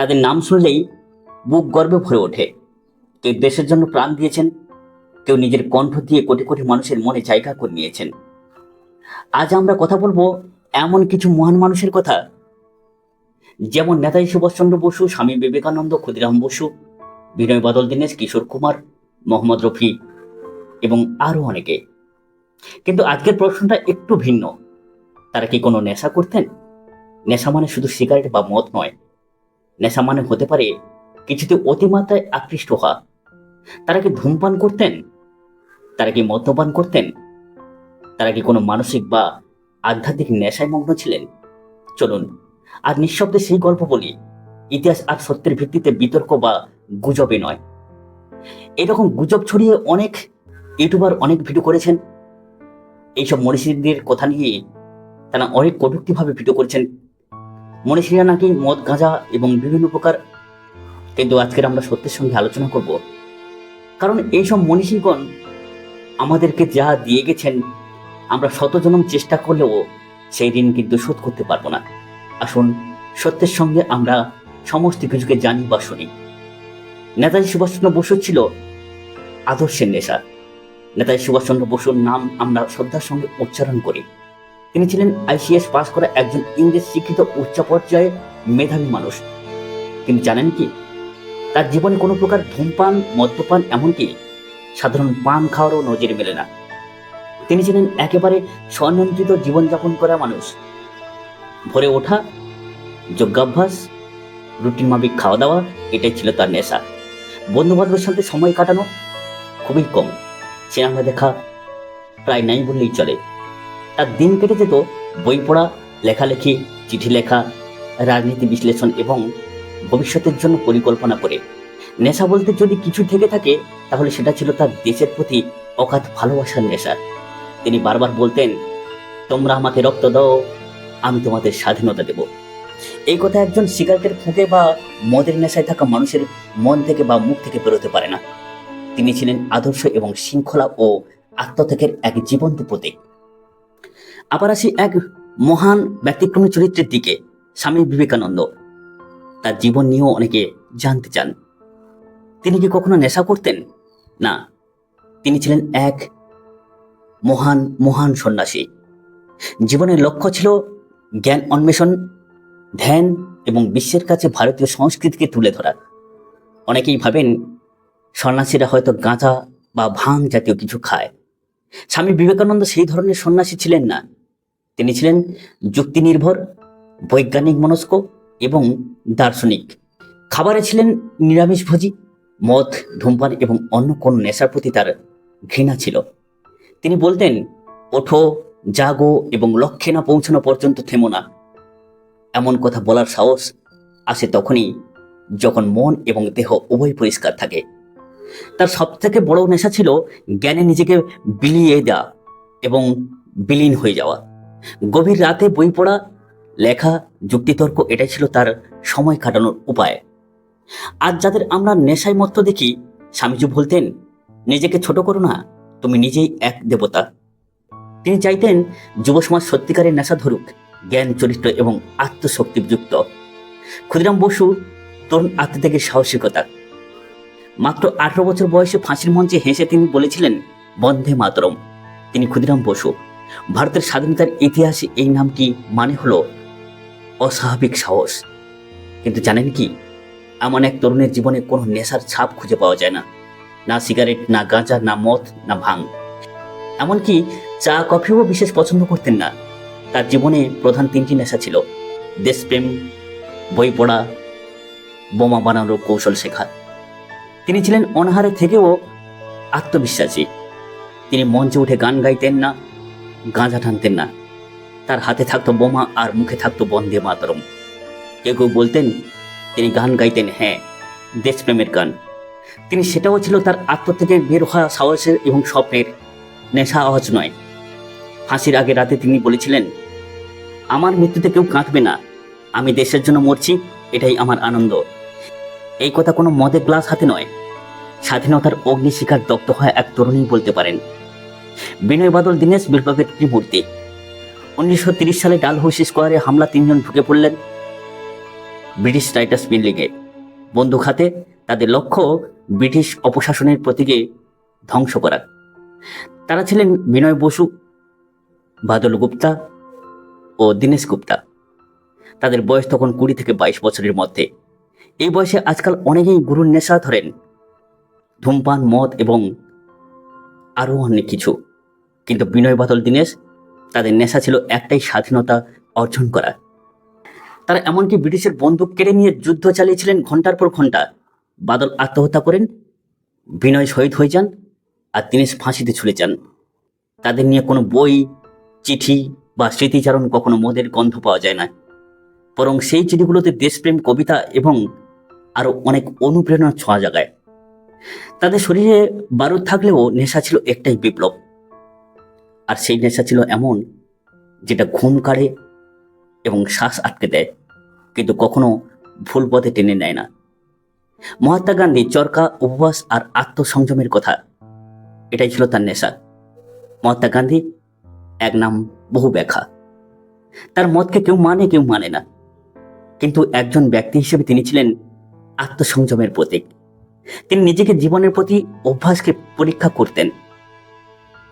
তাদের নাম শুনলেই বুক গর্বে ভরে ওঠে। কেউ দেশের জন্য প্রাণ দিয়েছেন, কেউ নিজের কণ্ঠ দিয়ে কোটি কোটি মানুষের মনে জায়গা করে নিয়েছেন। আজ আমরা কথা বলব এমন কিছু মহান মানুষের কথা। যেমন নেতাজি সুভাষচন্দ্র বসু, স্বামী বিবেকানন্দ, ক্ষুদিরাম বসু, বিনয় বাদল, দীনেশ কিশোর কুমার, মোহাম্মদ রফি এবং আরও অনেকে। কিন্তু আজকের প্রশ্নটা একটু ভিন্ন। তারা কি কোনো নেশা করতেন? নেশা মানে শুধু সিগারেট বা মদ নয়। নেশা মানে হতে পারে, কিছুতে অতিমাত্রায় আকৃষ্ট হওয়া। তারা কি ধূমপান করতেন? তারা কি মদ্যপান করতেন? তারা কি কোনো মানসিক বা আধ্যাত্মিক নেশায় মগ্ন ছিলেন? চলুন আর নিঃশব্দে সেই গল্প বলি। ইতিহাস আর সত্যের ভিত্তিতে বিতর্ক বা গুজবে নয়। এরকম গুজব ছড়িয়ে অনেক ইউটিউবার অনেক ভিডিও করেছেন। এইসব মনীষীদের কথা নিয়ে তারা অনেক কটুক্তিভাবে ভিডিও করেছেন। মনীষীরা নাকি মদ, গাঁজা এবং বিভিন্ন প্রকার কিন্তু আজকের আমরা সত্যের সঙ্গে আলোচনা করব। কারণ এইসব মনীষীগণ আমাদেরকে যা দিয়ে গেছেন, আমরা শতজনম চেষ্টা করলেও সেই দিন কিন্তু শোধ করতে পারব না। আসুন, সত্যের সঙ্গে আমরা সমস্ত কিছুকে জানি বা শুনি। নেতাজি সুভাষচন্দ্র বসু ছিল আদর্শের নেশা। নেতাজি সুভাষচন্দ্র বসুর নাম আমরা শ্রদ্ধার সঙ্গে উচ্চারণ করি। তিনি ছিলেন আইসিএস পাস করা একজন ইংরেজ শিক্ষিত উচ্চ পর্যায়ে মেধাবী মানুষ। তিনি জানেন কি, তার জীবনে কোনো প্রকার ধূমপান, মদ্যপান এমনকি সাধারণ পান খাওয়ারও নজির মেলে না। তিনি ছিলেন একেবারে স্বনিয়ন্ত্রিত জীবনযাপন করা মানুষ। ভোরে ওঠা, যোগাভ্যাস, রুটিন মাফিক খাওয়া দাওয়া, এটাই ছিল তার নেশা। বন্ধু বান্ধবের সাথে সময় কাটানো খুবই কম। সিনেমা দেখা প্রায় নাই বললেই চলে। তার দিন কেটে যেত বই পড়া, লেখালেখি, চিঠি লেখা, রাজনীতি বিশ্লেষণ এবং ভবিষ্যতের জন্য পরিকল্পনা করে। নেশা বলতে যদি কিছু থেকে থাকে, তাহলে সেটা ছিল তার দেশের প্রতি অগাধ ভালোবাসার নেশা। তিনি বারবার বলতেন, তোমরা আমাকে রক্ত দাও, আমি তোমাদের স্বাধীনতা দেব। এই কথা একজন সিগারেটের ফুঁকে বা মদের নেশায় থাকা মানুষের মন থেকে বা মুখ থেকে বেরোতে পারে না। তিনি ছিলেন আদর্শ এবং শৃঙ্খলা ও আত্মত্যাগের এক জীবন্ত প্রতীক। আবার আসি এক মহান ব্যতিক্রমী চরিত্রের দিকে, স্বামী বিবেকানন্দ। তার জীবন নিয়েও অনেকে জানতে চান। তিনি কি কখনো নেশা করতেন? না, তিনি ছিলেন এক মহান মহান সন্ন্যাসী। জীবনের লক্ষ্য ছিল জ্ঞান অন্বেষণ, ধ্যান এবং বিশ্বের কাছে ভারতীয় সংস্কৃতিকে তুলে ধরা। অনেকেই ভাবেন সন্ন্যাসীরা হয়তো গাঁজা বা ভাং জাতীয় কিছু খায়। স্বামী বিবেকানন্দ সেই ধরনের সন্ন্যাসী ছিলেন না। তিনি ছিলেন যুক্তি নির্ভর বৈজ্ঞানিক মনস্ক এবং দার্শনিক। খাবারে ছিলেন নিরামিষভোজী মদ, ধূমপান এবং অন্য কোন নেশার প্রতি তার ঘৃণা ছিল। তিনি বলতেন, ওঠো, জাগো এবং লক্ষ্যে না পৌঁছানো পর্যন্ত থেমো না। এমন কথা বলার সাহস আসে তখনই যখন মন এবং দেহ উভয় পরিষ্কার থাকে। তার সবথেকে বড় নেশা ছিল জ্ঞানে নিজেকে বিলিয়ে দেওয়া এবং বিলীন হয়ে যাওয়া। গভীর রাতে বই পড়া, লেখা, যুক্তিতর্ক এটাই ছিল তার সময় কাটানোর উপায়। আজ যাদের আমরা নেশায় মত্ত দেখি, স্বামীজি বলতেন, নিজেকে ছোট করো না, তুমি নিজেই এক দেবতা। তিনি চাইতেন যুব সমাজ সত্যিকারের নেশা ধরুক, জ্ঞান, চরিত্র এবং আত্মশক্তিযুক্ত ক্ষুদিরাম বসু তরুণ আত্মত্যাগের সাহসিকতা। মাত্র আঠারো বছর বয়সে ফাঁসির মঞ্চে হেসে তিনি বলেছিলেন বন্ধে মাতরম। তিনি ক্ষুদিরাম বসু। ভারতের স্বাধীনতার ইতিহাসে এই নামটি মানে হলো অস্বাভাবিক সাহস। কিন্তু জানেন কি? এমন এক তরুণের জীবনে কোনো নেশার ছাপ খুঁজে পাওয়া যায় না। না সিগারেট, না গাঁজা, না মদ, না ভাং। এমনকি চা, কফিও বিশেষ পছন্দ করতেন না। তার জীবনে প্রধান তিনটি নেশা ছিল। দেশপ্রেম, বই পড়া, বোমা বানানোর কৌশল শেখা। তিনি ছিলেন অনাহারে থেকেও আত্মবিশ্বাসী। তিনি মঞ্চে উঠে গান গাইতেন না গাঁজা টানতেন না। তার হাতে থাকতো বোমা আর মুখে থাকতো বন্দে মাতরম। কেউ কেউ বলতেন, তিনি গান গাইতেন হ্যাঁ দেশপ্রেমের গান। তিনি সেটাও ছিল তার আত্ম থেকে বের হওয়া সাহসের এবং স্বপ্নের। নেশা আওয়াজ নয়। ফাঁসির আগে রাতে তিনি বলেছিলেন, আমার মৃত্যুতে কেউ কাঁদবে না। আমি দেশের জন্য মরছি, এটাই আমার আনন্দ। এই কথা কোনো মদের গ্লাস হাতে নয়। স্বাধীনতার অগ্নিশিখার দগ্ধ হয় এক তরুণী বলতে পারেন বিনয় বাদল দীনেশ বিপ্লবের ত্রিমূর্তি। উনিশশো তিরিশ সালে ডালহৌসি স্কোয়ারে হামলা, তিনজন ঢুকে পড়লেন ব্রিটিশ রাইটার্স বিল্ডিংয়ে বন্দুক হাতে তাদের লক্ষ্য ব্রিটিশ অপশাসনের প্রতীকে ধ্বংস করা। তারা ছিলেন বিনয় বসু, বাদল গুপ্তা ও দীনেশ গুপ্তা। তাদের বয়স তখন কুড়ি থেকে বাইশ বছরের মধ্যে। এই বয়সে আজকাল অনেকেই গুরুর নেশা ধরেন। ধূমপান, মদ এবং আরও অনেক কিছু। কিন্তু বিনয় বাদল দীনেশ, তাদের নেশা ছিল একটাই স্বাধীনতা অর্জন করা তারা এমনকি ব্রিটিশের বন্দুক কেড়ে নিয়ে যুদ্ধ চালিয়েছিলেন ঘণ্টার পর ঘণ্টা বাদল আত্মহত্যা করেন, বিনয় শহীদ হয়ে যান আর দীনেশ ফাঁসিতে ছুলে যান। তাদের নিয়ে কোনো বই, চিঠি বা স্মৃতিচারণ কখনো মদের গন্ধ পাওয়া যায় না। বরং সেই চিঠিগুলোতে দেশপ্রেম, কবিতা এবং আরও অনেক অনুপ্রেরণা ছোঁয়া জাগায়। তাদের শরীরে বারুদ থাকলেও নেশা ছিল একটাই বিপ্লব। আর সেই নেশা ছিল এমন যেটা ঘুম কাড়ে এবং শ্বাস আটকে দেয়, কিন্তু কখনো ভুল পথে টেনে নেয় না। মহাত্মা গান্ধী, চরকা, উপবাস আর আত্মসংযমের কথা, এটাই ছিল তার নেশা। মহাত্মা গান্ধী এক নাম বহু ব্যাখ্যা। তার মতকে কেউ মানে কেউ মানে না। কিন্তু একজন ব্যক্তি হিসেবে তিনি ছিলেন আত্মসংযমের প্রতীক। তিনি নিজেকে জীবনের প্রতি অভ্যাসকে পরীক্ষা করতেন।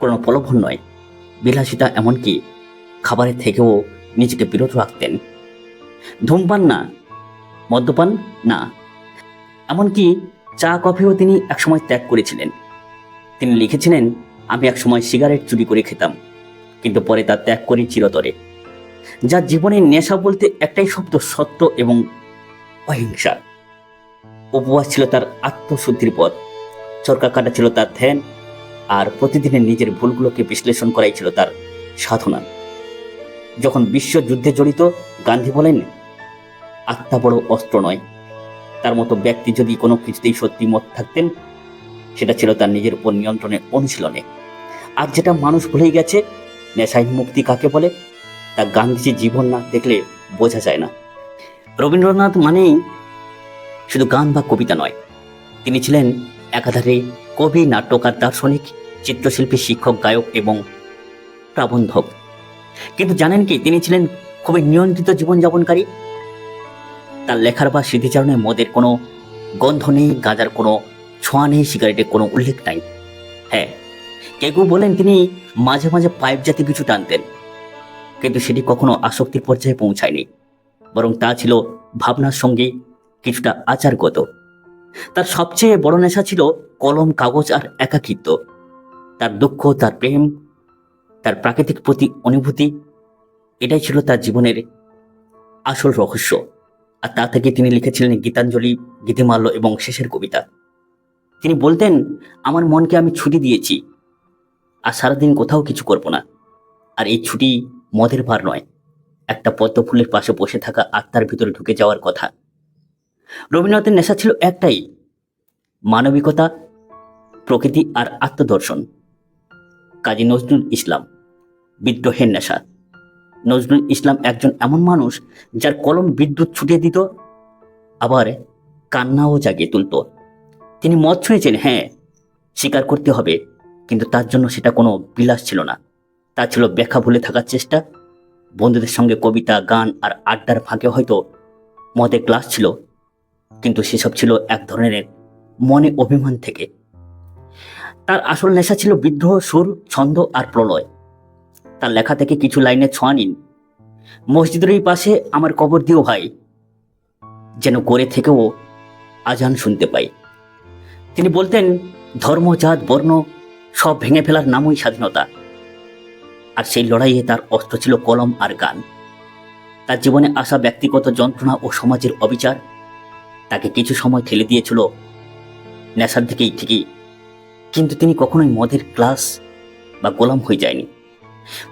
কোনো প্রলোভন নয়। বিলাসিতা এমনকি খাবারের থেকেও নিজেকে বিরত রাখতেন। ধূমপান না, মদ্যপান না, এমনকি চা, কফিও তিনি একসময় ত্যাগ করেছিলেন। তিনি লিখেছিলেন, আমি একসময় সিগারেট চুরি করে খেতাম, কিন্তু পরে তা ত্যাগ করি চিরতরে। যার জীবনের নেশা বলতে একটাই শব্দ, সত্য এবং অহিংসা। উপবাস ছিল তার আত্মশুদ্ধির পথ, চরকা কাটা ছিল তার ধ্যান আর প্রতিদিনের নিজের ভুলগুলোকে বিশ্লেষণ করাই ছিল তার সাধনা। যখন বিশ্বযুদ্ধে জড়িত, গান্ধী বলেন, আত্মা বড় অস্ত্র নয়। তার মতো ব্যক্তি যদি কোনো কিছুতেই সত্যি মত থাকতেন, সেটা ছিল তার নিজের উপর নিয়ন্ত্রণের অনুশীলনে। আর যেটা মানুষ ভুলেই গেছে নেশায় মুক্তি কাকে বলে? তা গান্ধীজির জীবন না দেখলে বোঝা যায় না। রবীন্দ্রনাথ মানেই শুধু গান বা কবিতা নয়। তিনি ছিলেন একাধারে কবি, নাট্যকার, দার্শনিক, চিত্রশিল্পী, শিক্ষক, গায়ক এবং প্রাবন্ধক। কিন্তু জানেন কি, তিনি ছিলেন খুবই নিয়ন্ত্রিত জীবনযাপনকারী। তার লেখার বা স্মৃতিচারণে মদের কোনো গন্ধ নেই, গাঁজার কোনো ছোঁয়া নেই, সিগারেটের কোনো উল্লেখ নাই। হ্যাঁ কেউ বলেন তিনি মাঝে মাঝে পাইপ জাতীয় কিছু টানতেন। কিন্তু সেটি কখনো আসক্তির পর্যায়ে পৌঁছায়নি। বরং তা ছিল ভাবনার সঙ্গে কিছুটা আচারগত। তার সবচেয়ে বড় নেশা ছিল কলম, কাগজ আর একাকিত্ব। তার দুঃখ, তার প্রেম, তার প্রাকৃতিক প্রতি অনুভূতি, এটাই ছিল তার জীবনের আসল রহস্য। আর তা থেকে তিনি লিখেছিলেন গীতাঞ্জলি, গীতিমাল্য এবং শেষের কবিতা। তিনি বলতেন, আমার মনকে আমি ছুটি দিয়েছি, আর সারাদিন কোথাও কিছু করব না। আর এই ছুটি মদের ভার নয়, একটা পদ্ম ফুলের পাশে বসে থাকা আত্মার ভিতরে ঢুকে যাওয়ার কথা। রবীন্দ্রনাথের নেশা ছিল একটাই, মানবিকতা, প্রকৃতি আর আত্মদর্শন। কাজী নজরুল ইসলাম, বিদ্রোহের নেশা। নজরুল ইসলাম একজন এমন মানুষ যার কলম বিদ্যুৎ ছুটিয়ে দিত, আবার কান্নাও জাগিয়ে তুলত। তিনি মত ছুঁয়েছেন হ্যাঁ স্বীকার করতে হবে, কিন্তু তার জন্য সেটা কোনো বিলাস ছিল না। তা ছিল ব্যাখ্যা ভুলে থাকার চেষ্টা। বন্ধুদের সঙ্গে কবিতা, গান আর আড্ডার ফাঁকে হয়তো মদের ক্লাস ছিল কিন্তু সেসব ছিল এক ধরনের মনে অভিমান থেকে। তার আসল নেশা ছিল বিদ্রোহ, সুর, ছন্দ আর প্রলয়। তার লেখা থেকে কিছু লাইনে ছোঁয়া নিন। মসজিদের এই পাশে আমার কবর দিও ভাই, যেন করে থেকেও আজান শুনতে পাই। তিনি বলতেন, ধর্ম, জাত, বর্ণ সব ভেঙে ফেলার নামই স্বাধীনতা। আর সেই লড়াইয়ে তার অস্ত্র ছিল কলম আর গান। তার জীবনে আসা ব্যক্তিগত যন্ত্রণা ও সমাজের অবিচার তাকে কিছু সময় ঠেলে দিয়েছিল। নেশার দিকেই ঠিকই। কিন্তু তিনি কখনোই মদের ক্লাস বা গোলাম হয়ে যায়নি।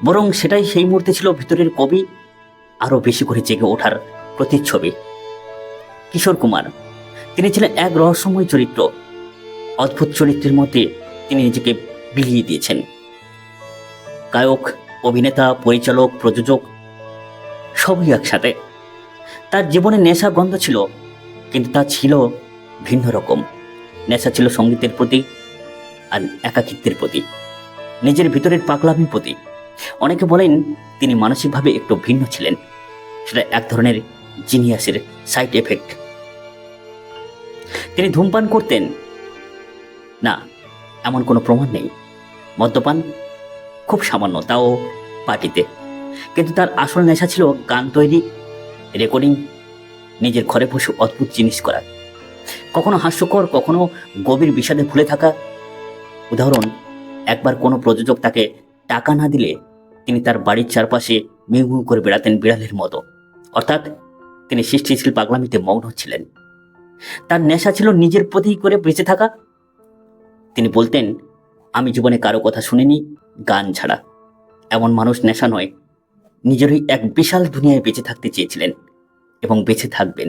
বরং সেটাই সেই মুহূর্তে ছিল ভিতরের কবি আরও বেশি করে জেগে ওঠার প্রতিচ্ছবি। কিশোর কুমার, তিনি ছিলেন এক রহস্যময় চরিত্র। অদ্ভুত চরিত্রের মধ্যে তিনি নিজেকে বিলিয়ে দিয়েছেন। গায়ক, অভিনেতা, পরিচালক, প্রযোজক সবই একসাথে। তার জীবনে নেশা গন্ধ ছিল। কিন্তু তা ছিল ভিন্ন রকম। নেশা ছিল সঙ্গীতের প্রতি আর একাকিত্বের প্রতি, নিজের ভিতরের পাগলামির প্রতি। অনেকে বলেন তিনি মানসিকভাবে একটু ভিন্ন ছিলেন। সেটা এক ধরনের জিনিয়াসের সাইড এফেক্ট। তিনি ধূমপান করতেন। না, এমন কোনো প্রমাণ নেই। মদ্যপান খুব সামান্য, তাও পার্টিতে। কিন্তু তার আসল নেশা ছিল গান তৈরি, রেকর্ডিং নিজের ঘরে বসে অদ্ভুত জিনিস করা কখনো হাস্যকর, কখনো গভীর বিষাদে ভুলে থাকা। উদাহরণ, একবার কোনো প্রযোজক তাকে টাকা না দিলে তিনি তার বাড়ির চারপাশে মিউ করে বেড়াতেন বিড়ালের মতো। অর্থাৎ তিনি সৃষ্টিশীল পাগলামিতে মগ্ন ছিলেন। তার নেশা ছিল নিজের প্রতি করে বেঁচে থাকা। তিনি বলতেন, আমি জীবনে কারও কথা শুনিনি, গান ছাড়া। এমন মানুষ নেশা নয়। নিজেরই এক বিশাল দুনিয়ায় বেঁচে থাকতে চেয়েছিলেন। এবং বেঁচে থাকবেন।